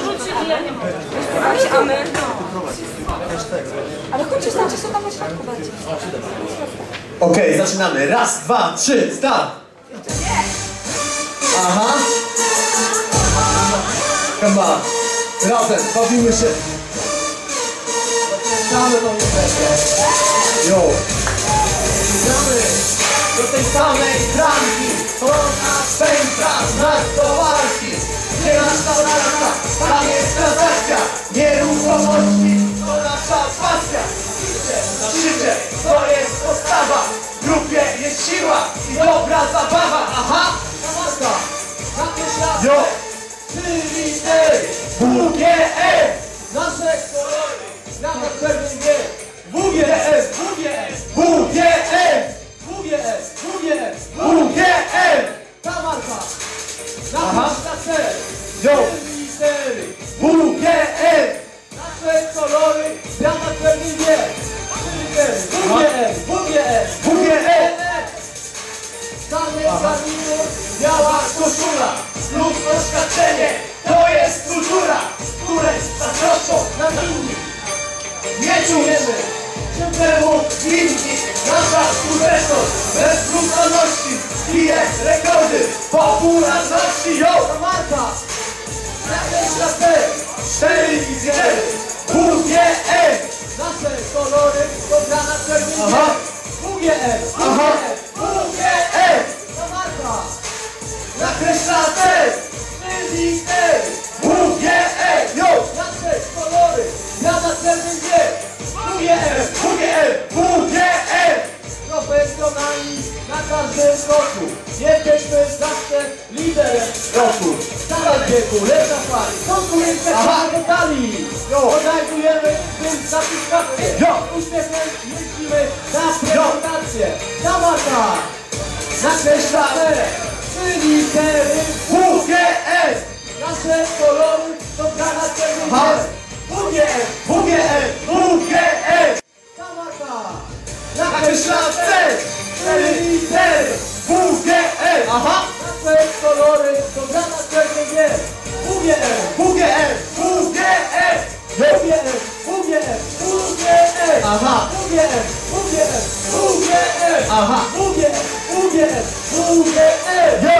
wyrzucili, ja nie mogę. A my? Ale chodźcie, znacie sobie tam na środku będzie. Okej, zaczynamy. Raz, dwa, trzy, start! Aha! On. Razem, bawimy się. Zaczynamy tą imprezę. Yo! Gramy do tej samej nasza pasja. Życie, życie, to jest postawa. W grupie jest siła i dobra zabawa. Aha! Maska! Jo! Trzy litery! WGE! Nasze kolory! Nama czerwony biała koszula Plus oświadczenie, to jest kultura Której zazdroszczą nam inni. Nie czujemy się temu winni Nasza skuteczność. Bez brutalności Bije rekordy. Popularności Jo! WGE Profesjonalni na każdym kroku. Jesteśmy zawsze liderem roku. Stara wieku, lepsza fali Konkurencja do talii. Podajdujemy tym satysfakcję. Uśmiechem myślimy na prezentację. Zamata Nakreślamy Trzy litery WGS Nasze kolory to granat czerwony WGS WGS WGS Zamata Myśla C, liter W, G, R. Aha! Te kolory to dla nas pewnie nie. W, G, R, W, G, R, W, G, R. W, G, R, W, G, R, W, G, R. Aha! W, G, R, W, G, R, W, G, R. Aha! W, G, R, W, G, R, W, G, R.